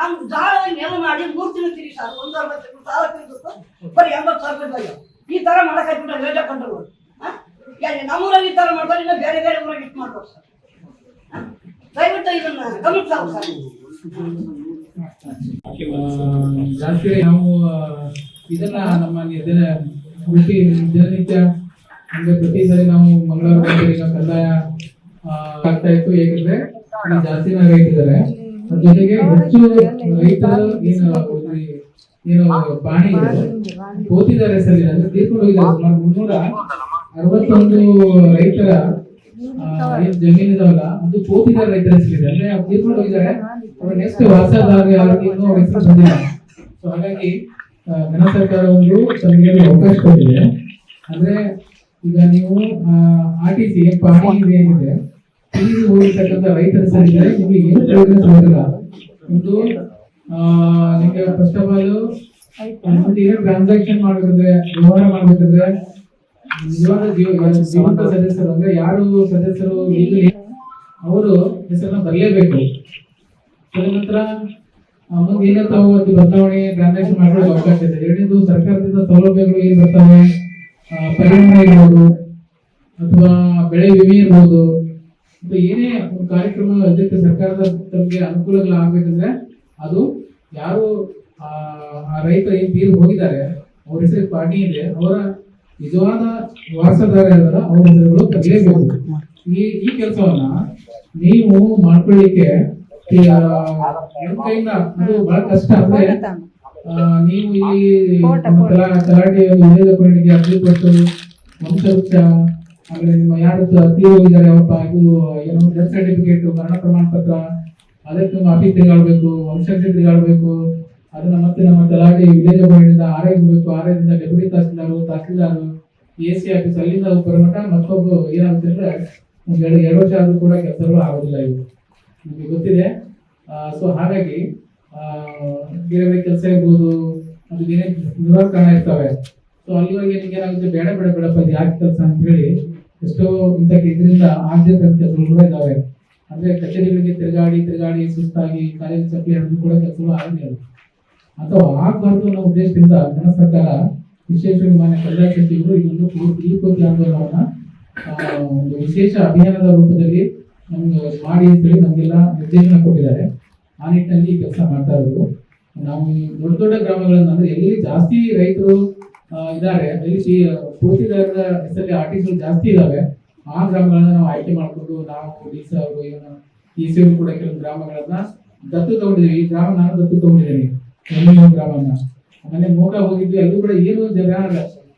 ನಮ್ ಜಾಳ ನೆಲ ಮಾಡಿ ಮೂರು ತಿಂಗಳು ತಿರಿ ಸರ್ ಒಂದು ಅರವತ್ತು ಸಾಲ ತಿಂದು ಬರೀ ಎಂಬತ್ತು ಸಾವಿರ ರೂಪಾಯಿ. ಈ ತರ ಮಾಡಕ್ಕಾಗ್ಬಿಟ್ರೆ ರೇಟ ಕಂಟ್ರೋಲ್ ನಮ್ಮೂರಲ್ಲಿ ಈ ತರ ಮಾಡ್ತಾರೆ, ಇನ್ನ ಬೇರೆ ಬೇರೆ ಊರಾಗ ಇಟ್ಟು ಮಾಡ್ಬೋದು ಸರ್. ದಯವಿಟ್ಟು ಇದನ್ನ ಗಮನಿಸ್ತಾವ ಸರ್. ಜಾಸ್ತಿ ನಾವು ಇದನ್ನ ನಮ್ಮ ಇದನ್ನ ಉಳಿಸಿ ದಿನನಿತ್ಯ ಅಂದ್ರೆ ಪ್ರತಿ ಸರಿ ನಾವು ಮಂಗಳವಾರ ಕಂದಾಯ ಆಗ್ತಾ ಇತ್ತು. ಏಕೆಂದ್ರೆ ಜಾಸ್ತಿ ಜಾಸ್ತಿನ ಇಟ್ಟಿದ್ದಾರೆ ಜೊತೆಗೆ ಹೆಚ್ಚು ರೈತರು ಏನು ಏನು ಪಾಣಿ ಇದೆ. ಸರಿ ಹೆಸರಲ್ಲಿ ಅಂದ್ರೆ ತೀರ್ಕೊಂಡು ಹೋಗಿದ್ದಾರೆ ಸುಮಾರು ಮುನ್ನೂರ ಅರವತ್ತೊಂದು ರೈತರ ಏನ್ ಜಮೀನು ಇದಾವಲ್ಲ ಅದು ಕೋತಿದಾರ ರೈತರ ಹೆಸರಿದೆ. ಅಂದ್ರೆ ಅವ್ರು ತೀರ್ಕೊಂಡು ಹೋಗಿದ್ದಾರೆ? ಅವ್ರ ನೆಕ್ಸ್ಟ್ ವಾರಸಾದಾರ ಅವ್ರಿಗೆ ಇನ್ನೂ ಹೆಸರು ಬಂದಿಲ್ಲ. ಸೊ ಹಾಗಾಗಿ ಘನ ಸರ್ಕಾರ ಒಂದು ತಮಗೆ ಅವಕಾಶ ಕೊಟ್ಟಿದೆ. ಅಂದ್ರೆ, ಈಗ ನೀವು ಆರ್ ಟಿ ಸಿ ಪಾಣಿ ಏನಿದೆ ಇಲ್ಲಿ ಹೋಗಿರ್ತಕ್ಕಂಥ ರೈತರ ಹೆಸರಿದ್ರೆ ನಿಮಗೆ ಏನು ಪ್ರಯೋಜನ ಸಿಗೋದಿಲ್ಲ ಒಂದು ನಿಮಗೆ ಫಸ್ಟ್ ಆಫ್ ಆಲ್ ಒಂದು ಟ್ರಾನ್ಸಾಕ್ಷನ್ ಮಾಡಬೇಕಂದ್ರೆ, ವ್ಯವಹಾರ ಮಾಡಬೇಕಂದ್ರೆ, ನಿಜವಾದ ಜೀವ ಜೀವಂತ ಸದಸ್ಯರು ಅಂದ್ರೆ ಯಾರು ಸದಸ್ಯರು ಈಗಲೇ ಅವರು ಹೆಸರನ್ನ ಬರಲೇಬೇಕು. ತದನಂತರ ಮುಂದೆ ತಾವು ಒಂದು ಬದಲಾವಣೆ ಟ್ರಾನ್ಸಾಕ್ಷನ್ ಮಾಡ್ಕೊಳ್ಳೋ ಅವಕಾಶ ಇದೆ. ಎರಡನೇದು, ಸರ್ಕಾರದಿಂದ ಸೌಲಭ್ಯಗಳು ಏನು ಬರ್ತವೆ? ಪರಿಣಾಮ ಇರ್ಬೋದು, ಅಥವಾ ಬೆಳೆ ವಿಮೆ ಇರ್ಬೋದು ಏನೇ ಒಂದು ಕಾರ್ಯಕ್ರಮ ಅದಕ್ಕೆ ಸರ್ಕಾರದ ತಮಗೆ ಅನುಕೂಲಗಳು ಆಗ್ಬೇಕಂದ್ರೆ ಅದು ಯಾರು ಆ ರೈತ ಏನ್ ತೀರು ಹೋಗಿದ್ದಾರೆ ಅವ್ರ ಹೆಸರು ಪಾರ್ಟಿ ಇದೆ ಅವರ ನಿಜವಾದ ವಾರಸದಾರ ಅವರ ಅವ್ರ ಹೆಸರುಗಳು ತಗಲೇಬೇಕು ಈ ಈ ಕೆಲಸವನ್ನ ನೀವು ಮಾಡ್ಕೊಳ್ಳಿಕ್ಕೆ ಕೈಯಿಂದ ಅದು ಬಹಳ ಕಷ್ಟ ಅಂದ್ರೆ ನೀವು ಇಲ್ಲಿ ತಲಾಟೆ ಅಪಾಯಿಂಟ್ಗೆ ಅರ್ಜಿ ಕೊಟ್ಟು ವಂಶವೃಕ್ಷ ಆಮೇಲೆ ನಿಮ್ಮ ಯಾರು ತೀರೋಗಿದ್ದಾರೆ ಅವಪ್ಪ ಇದು ಏನು ಡೆತ್ ಸರ್ಟಿಫಿಕೇಟ್ ಮರಣ ಪ್ರಮಾಣ ಪತ್ರ, ಅದಕ್ಕೆ ನಿಮ್ಮ ಆಫೀಸ್ ತಿರುಗಾಡ್ಬೇಕು ವಂಶಕ್ಕೆ ತಿರುಗಾಡ್ಬೇಕು, ಅದನ್ನ ಮತ್ತೆ ನಮ್ಮ ತಲಾಟಿ ವಿಲೇಜ್ ಅಪಾಯಿಂಟ್ ಆರೈ ಹೋಗ್ಬೇಕು R ಐದಿಂದ deputy tahsildar tahsildar A C office ಅಲ್ಲಿಂದ ಬರಮಟ ಮತ್ತೊಬ್ಬ ಏನಾಗುತ್ತೆ ಅಂದ್ರೆ ಎರಡು ಎರಡು ವರ್ಷ ಆದ್ರೂ ಕೂಡ ಕೆಲಸಗಳು ಆಗೋದಿಲ್ಲ ಇವು ನಿಮಗೆ ಗೊತ್ತಿದೆ. ಸೊ ಹಾಗಾಗಿ ಬೇರೆ ಕೆಲಸ ಇರ್ಬೋದು, ಅದು ಏನೇ ನೂರಾರು ಕಾರಣ ಇರ್ತವೆ. ಸೊ ಅಲ್ಲಿವರೆಗೆ ನಿಮ್ಗೆ ಏನಾಗುತ್ತೆ ಬೇಡ ಬೇಡ, ಬೇಡಪ್ಪ ಯಾಕೆ ಕೆಲಸ ಅಂತ ಹೇಳಿ ಎಷ್ಟೋ ಇಂಥ ಇದರಿಂದ ಆಗದಿರ್ತಕ್ಕಂಥ ಕೆಲಸಗಳು ಕೂಡ ಇದಾವೆ. ಅಂದ್ರೆ ಕಚೇರಿಗಳಿಗೆ ತಿರುಗಾಡಿ ತಿರುಗಾಡಿ ಸುಸ್ತಾಗಿ ಕಾಲೇಜು ಹಿಡಿದು ಕೂಡ ಕೆಲಸಗಳು ಆಗಿಲ್ಲ ಅಥವಾ ಆಗಬಾರ್ದು ಅನ್ನೋ ಉದ್ದೇಶದಿಂದ ನನ್ನ ಸರ್ಕಾರ ವಿಶೇಷ ವಿಮಾನ ಕಲ್ಯಾಣ ಸಚಿವರು ಇದೊಂದು ಪೂರ್ತಿ ಆಂದೋಲನವನ್ನ ಒಂದು ವಿಶೇಷ ಅಭಿಯಾನದ ರೂಪದಲ್ಲಿ ನಮ್ಗೆ ಮಾಡಿ ಅಂತೇಳಿ ನಮಗೆಲ್ಲ ನಿರ್ದೇಶನ ಕೊಟ್ಟಿದ್ದಾರೆ. ಆ ನಿಟ್ಟಿನಲ್ಲಿ ಕೆಲಸ ಮಾಡ್ತಾ ಇರೋದು. ನಾವು ದೊಡ್ಡ ದೊಡ್ಡ ಗ್ರಾಮಗಳನ್ನ ಅಂದ್ರೆ ಎಲ್ಲಿ ಜಾಸ್ತಿ ರೈತರು ಇದ್ದಾರೆ ಎಲ್ಲಿ ಸಿ- ಪೂರ್ತಿದಾರರ ಹೆಸರಲ್ಲಿ ಆರ್ಟಿಸ್ಟ್ಗಳು ಜಾಸ್ತಿ ಇದಾವೆ. ಆ ಗ್ರಾಮಗಳನ್ನ ನಾವು ಆಯ್ಕೆ ಮಾಡಿಕೊಂಡು ನಾವು ಪೊಲೀಸ್ ಅವರು ಏನು ಡಿ ಸಿ ಅವರು ಕೂಡ ಕೆಲವು ಗ್ರಾಮಗಳನ್ನ ದತ್ತು ತಗೊಂಡಿದ್ದೀವಿ. ಈ ಗ್ರಾಮ ನಾನು ದತ್ತು ತಗೊಂಡಿದ್ದೀನಿ. ಒಂದು ಗ್ರಾಮನ. ಆಮೇಲೆ ಮೋಗ ಹೋಗಿದ್ವಿ ಅಲ್ಲೂ ಕೂಡ ಏನು ಜನ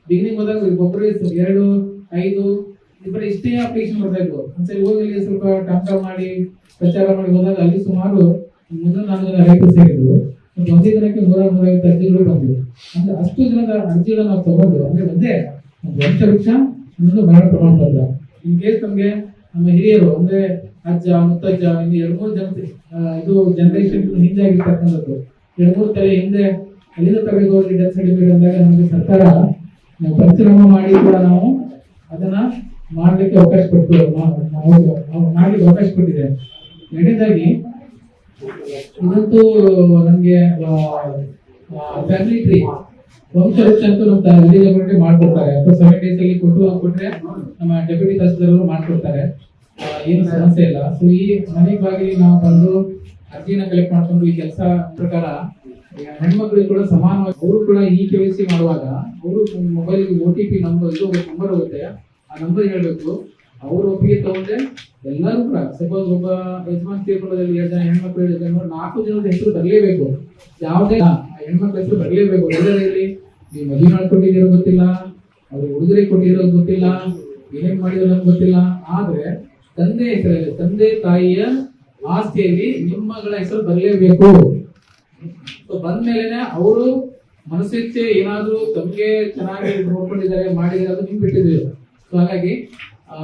ಬಿಗಿನಿಂಗ್ ಹೋದಾಗ ಒಬ್ಬರು ಎರಡು, ಐದು ಇಬ್ಬರು ಇಷ್ಟೇ ಅಪ್ಲಿಕೇಶನ್ ಬರ್ತಾ ಇದ್ವು. ಒಂದ್ಸರಿ ಹೋಗಿ ಸ್ವಲ್ಪ ಟಾಪ್ ಮಾಡಿ ಪ್ರಚಾರ ಮಾಡಿ ಹೋದಾಗ ಅಲ್ಲಿ ಸುಮಾರು ಮುನ್ನೂರು ನಾಲ್ಕು ಜನ ರೈತರು ಸೇರಿದ್ರು. ಒಂದೇ ದಿನಕ್ಕೆ ನೂರ ನೂರೈವತ್ತು ಅರ್ಜಿಗಳು ಬಂದಿವೆ. ಅಂದ್ರೆ ಅಷ್ಟು ಜನದ ಅರ್ಜಿಗಳನ್ನ ನಾವು ತಗೊಂಡು, ಅಂದ್ರೆ ಒಂದೇ ಒಂದು ವರ್ಷ ವೃಕ್ಷ ಇನ್ನೊಂದು ಮರಣ ಪ್ರಮಾಣ ಪತ್ರ ಇನ್ ಕೇಸ್ ನಮ್ಗೆ ನಮ್ಮ ಹಿರಿಯರು, ಅಂದ್ರೆ ಅಜ್ಜ, ಮುತ್ತಜ್ಜ, ಇನ್ನು ಎರಡು ಮೂರು ಜನತೆ ಇದು ಜನರೇಷನ್ ಹಿಂದಾಗಿರ್ತಕ್ಕಂಥದ್ದು ಎರಡು ಮೂರು ತಲೆ ಹಿಂದೆ ಅಲ್ಲಿಂದ ಅವ್ರಿಗೆ ಡೆತ್ ಸರ್ಟಿಫಿಕೇಟ್ ಅಂದಾಗ ನಮಗೆ ಸರ್ಕಾರ ಪರಿಶ್ರಮ ಮಾಡಿ ಕೂಡ ನಾವು ಅದನ್ನ ಮಾಡ್ಲಿಕ್ಕೆ ಅವಕಾಶ ಕೊಟ್ಟು ಮಾಡ್ಲಿಕ್ಕೆ ಅವಕಾಶ ಕೊಟ್ಟಿದೆ. ಎರಡನೇದಾಗಿ ಇದಂತೂ ನಮ್ಗೆ ಫ್ಯಾಮಿಲಿ ಟ್ರೀ ವಂಶವೃಕ್ಷ ಅಂತೂ ನಮ್ಮ ವಿಲೇಜ್ ಕಮ್ಯುನಿಟಿ ಮಾಡ್ಕೊಡ್ತಾರೆ. ಅಥವಾ ಸೆವೆನ್ ಡೇಸ್ ಅಲ್ಲಿ ಕೊಟ್ಟು ಕೊಟ್ರೆ ನಮ್ಮ ಡೆಪ್ಯೂಟಿ ತಹಸೀಲ್ದಾರ್ ಮಾಡ್ಕೊಡ್ತಾರೆ. ಏನು ಸಮಸ್ಯೆ ಇಲ್ಲ. ಸೊ ಈ ಮನೆ ಬಾಗಿಲಿ ನಾವು ಬಂದು ಅರ್ಜಿನ ಕಲೆಕ್ಟ್ ಮಾಡ್ಕೊಂಡು ಈ ಕೆಲಸ ಪ್ರಕಾರ ಹೆಣ್ಮಕ್ಳಿಗೆ ಕೂಡ ಸಮಾನವಾಗಿ, ಅವರು ಕೂಡ ಈ ಕೆ ಸಿ ಮಾಡುವಾಗ, ಅವರು mobile O T P number number ಹೋಗುತ್ತೆ, ಆ ನಂಬರ್ ಹೇಳ್ಬೇಕು. ಅವ್ರ ಒಪ್ಪಿಗೆ ತಗೊಂಡೆ. ಎಲ್ಲರೂ ಕೂಡ ಸಪೋಸ್ ಒಬ್ಬ ಯಜಮಾನ್ ತೀರ್ಕೊಳ್ಳೋದ್ರಲ್ಲಿ ಎರಡು ಜನ ಹೆಣ್ಮಕ್ಳು ಹೇಳಿದ್ರೆ ನಾಲ್ಕು ಜನದ ಹೆಸರು ಬರಲೇಬೇಕು. ಯಾವುದೇ ಹೆಣ್ಮಕ್ಳ ಹೆಸರು ಬರಲೇಬೇಕು. ಎಲ್ಲರಲ್ಲಿ ನೀವು ಮದುವೆ ಮಾಡ್ಕೊಂಡಿದ್ದೀರೋ ಗೊತ್ತಿಲ್ಲ. ಅವ್ರಿಗೆ ಉಡುಗೊರೆ ಕೊಟ್ಟಿರೋದು ಗೊತ್ತಿಲ್ಲ. ಏನೇನ್ ಮಾಡಿದ್ರು ನಮ್ಗೆ ಗೊತ್ತಿಲ್ಲ. ಆದ್ರೆ ತಂದೆ ಹೆಸರಲ್ಲಿ, ತಂದೆ ತಾಯಿಯ ಆಸ್ತಿಯಲ್ಲಿ ನಿಮ್ಮ ಮಗಳ ಹೆಸರು ಬರಲೇಬೇಕು. ಬಂದ್ಮೇಲೆ ಅವರು ಮನಸ್ಸಿಚ್ಚೆ ಏನಾದ್ರೂ ತಮಗೆ ಚೆನ್ನಾಗಿ ನೋಡ್ಕೊಂಡಿದ್ದಾರೆ, ಮಾಡಿದ್ದಾರೆ ಅದು ನಿಮ್ಗೆ ಬಿಟ್ಟಿದ್ದೀವಿ. ಸೊ ಹಾಗಾಗಿ ಆ,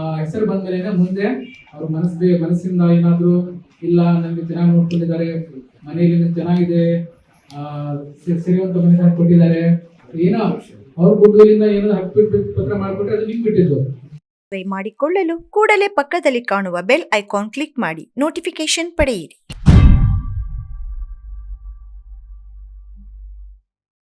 ಬಂದ ಮೇಲೆ ಮುಂದೆ ಅವ್ರ ಮನಸ್ಸು ಮನಸ್ಸಿಂದ ಏನಾದರೂ ಇಲ್ಲ ನನಗೆ ಚೆನ್ನಾಗಿ ನೋಡ್ಕೊಂಡಿದ್ದಾರೆ ಮನೆಯಲ್ಲಿ ಚೆನ್ನಾಗಿದೆ ಸಿರಿವಂತ ಮನೆ ಕೊಟ್ಟಿದ್ದಾರೆ. ಏನೋ ಅವ್ರ ಗುಡ್ಡೂರಿಂದ ಏನೋ ಹಕ್ಕು ಪತ್ರ ಮಾಡ್ಕೊಟ್ರೆ ಅದು ನಿಮ್ಗೆ ಬಿಟ್ಟಿದ್ದು ಮಾಡಿಕೊಳ್ಳಲು ಕೂಡಲೇ ಪಕ್ಕದಲ್ಲಿ ಕಾಣುವ ಬೆಲ್ ಐಕಾನ್ ಕ್ಲಿಕ್ ಮಾಡಿ ನೋಟಿಫಿಕೇಶನ್ ಪಡೆಯಿರಿ.